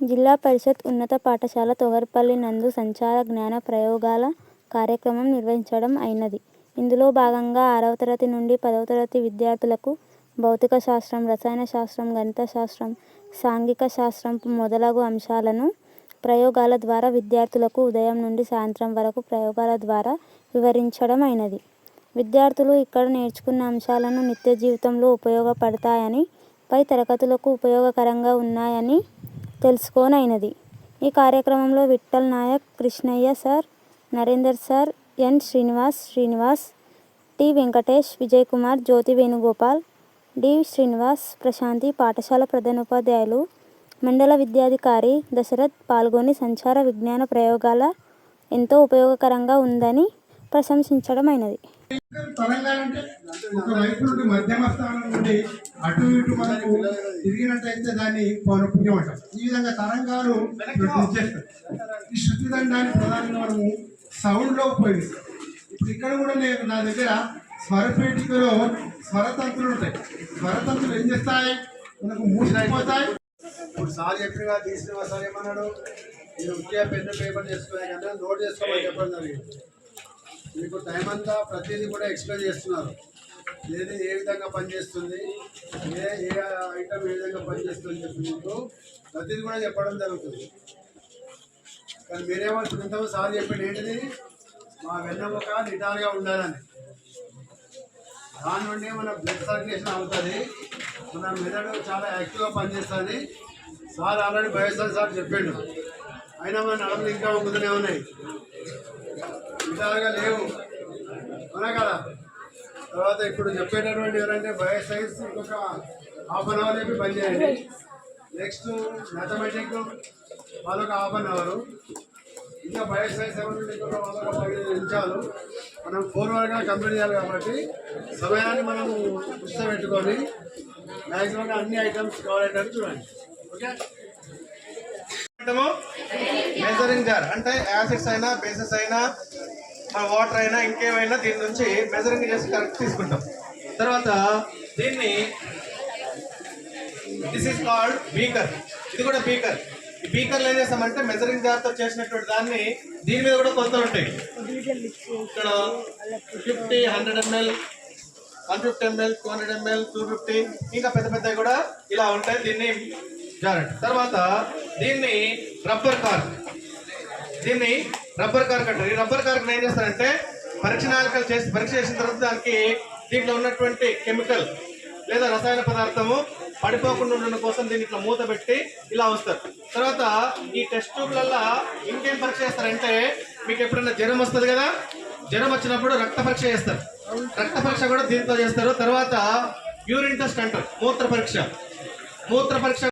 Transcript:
జిల్లా పరిషత్ ఉన్నత పాఠశాల తొగర్పల్లి నందు సంచార జ్ఞాన ప్రయోగాల కార్యక్రమం నిర్వహించడం అయినది. ఇందులో భాగంగా ఆరవ తరగతి నుండి పదవ తరగతి విద్యార్థులకు భౌతిక శాస్త్రం, రసాయన శాస్త్రం, గణిత శాస్త్రం, సాంఘిక శాస్త్రం మొదలగు అంశాలను ప్రయోగాల ద్వారా విద్యార్థులకు ఉదయం నుండి సాయంత్రం వరకు ప్రయోగాల ద్వారా వివరించడం అయినది. విద్యార్థులు ఇక్కడ నేర్చుకున్న అంశాలను నిత్య జీవితంలో ఉపయోగపడతాయని, పై తరగతులకు ఉపయోగకరంగా ఉన్నాయని తెలుసుకోనైనది. ఈ కార్యక్రమంలో Vithal Nayak, Krishnaiah sir, Narender sir, N. Srinivas, Srinivas, T. Venkatesh, Vijayakumar, Jyothi Venugopal, D. Srinivas, Prashanthi, పాఠశాల ప్రధానోపాధ్యాయులు, మండల విద్యాధికారి దశరథ్ పాల్గొని సంచార విజ్ఞాన ప్రయోగాల ఎంతో ఉపయోగకరంగా ఉందని ప్రశంసించడం తెలంగాణ అంటే ఒక వైపు నుండి మధ్యమ స్థానం నుండి అటు ఇటు మనకు తిరిగినట్టయితే దాన్ని పౌనపుణ్యం అంటాం. ఈ విధంగా తరంగాలు ఈ శృతి దండాన్ని ప్రధానంగా మనము సౌండ్లో ఉపయోగిస్తాం. ఇప్పుడు ఇక్కడ కూడా నేను నా దగ్గర స్వరపేటికలో స్వరతంతులు ఉంటాయి. స్వరతంతులు ఏం చేస్తాయి? మనకు మూసిపోతాయి. ఇప్పుడు సార్ చెప్పినగా తీసిన సార్ ఏమన్నాడు? మీరు ఉద్యోగ పెన్ను పేపర్ చేసుకునే కదా నోట్ చేసుకోమని చెప్పడం జరిగింది. మీకు టైం అంతా ప్రతిదీ కూడా ఎక్స్ప్లెయిన్ చేస్తున్నారు. ఏది ఏ విధంగా పనిచేస్తుంది ఏ ఏ ఐటమ్ ఏ విధంగా పనిచేస్తుంది చెప్పి మీకు ప్రతిదీ కూడా చెప్పడం జరుగుతుంది. కానీ మీరేమంటారు ఇంతకు సార్ చెప్పిన ఏంటిది? మా వెన్నముక నిటారుగా ఉండాలని. దాని నుండి మన బ్లడ్ సర్క్యులేషన్ అవుతుంది. మన మెదడు చాలా యాక్టివ్గా పనిచేస్తుంది. సార్ ఆల్రెడీ బయోసార్ సార్ చెప్పిండు. అయినా మన నడవలు ఇంకా ముందునే ఉన్నాయి. విధాలుగా లేవు. అవునా కదా? తర్వాత ఇప్పుడు చెప్పేటటువంటి ఎవరంటే బయోసైన్స్ ఇంకొక హాఫ్ అన్ అవర్ చెప్పి బంద్ చేయండి. నెక్స్ట్ మ్యాథమెటిక్ వాళ్ళొక హాఫ్ అన్ అవర్. ఇంకా బయోసైన్స్ సైన్స్ ఇంకొక వాళ్ళొక పదిహేను నిమిషాలు మనం ఫోర్ వరకు కంప్లీట్ చేయాలి కాబట్టి సమయాన్ని మనం పుస్తకం పెట్టుకొని మ్యాక్సిమం అన్ని ఐటమ్స్ కావాలంటే చూడండి. ఓకే? మెజరింగ్ జార్ అంటే యాసిడ్స్ అయినా బేసెస్ అయినా మన వాటర్ అయినా ఇంకేమైనా దీని నుంచి మెజరింగ్ చేసి కరెక్ట్ తీసుకుంటాం. తర్వాత దీన్ని దిస్ ఈస్ కాల్డ్ బీకర్ ఇది కూడా బీకర్ ఈ బీకర్లు ఏం చేస్తామంటే మెజరింగ్ జార్తో చేసినటువంటి దాన్ని దీని మీద కూడా కొలతలు ఉంటాయి. ఇక్కడ fifty hundred ML one fifty ML two hundred ML two fifty ఇంకా పెద్ద పెద్దవి కూడా ఇలా ఉంటాయి దీన్ని జారండి తర్వాత దీన్ని రబ్బర్ కార్ దీన్ని రబ్బర్ కార్క్ అంటారు ఈ రబ్బర్ కార్క్ ఏం చేస్తారంటే పరీక్ష నాలికలు చేసి పరీక్ష చేసిన తర్వాత దానికి దీంట్లో ఉన్నటువంటి కెమికల్ లేదా రసాయన పదార్థము పడిపోకుండా ఉండడం కోసం దీన్ని ఇట్లా మూత పెట్టి ఇలా వస్తారు. తర్వాత ఈ టెస్ట్ ట్యూబ్లల్లో ఇంకేం పరీక్ష చేస్తారంటే మీకు ఎప్పుడైనా జ్వరం వస్తుంది కదా? జ్వరం వచ్చినప్పుడు రక్త పరీక్ష చేస్తారు. రక్త పరీక్ష కూడా దీంతో చేస్తారు. తర్వాత యూరిన్ టెస్ట్ అంటారు. మూత్ర పరీక్ష. మూత్ర పరీక్ష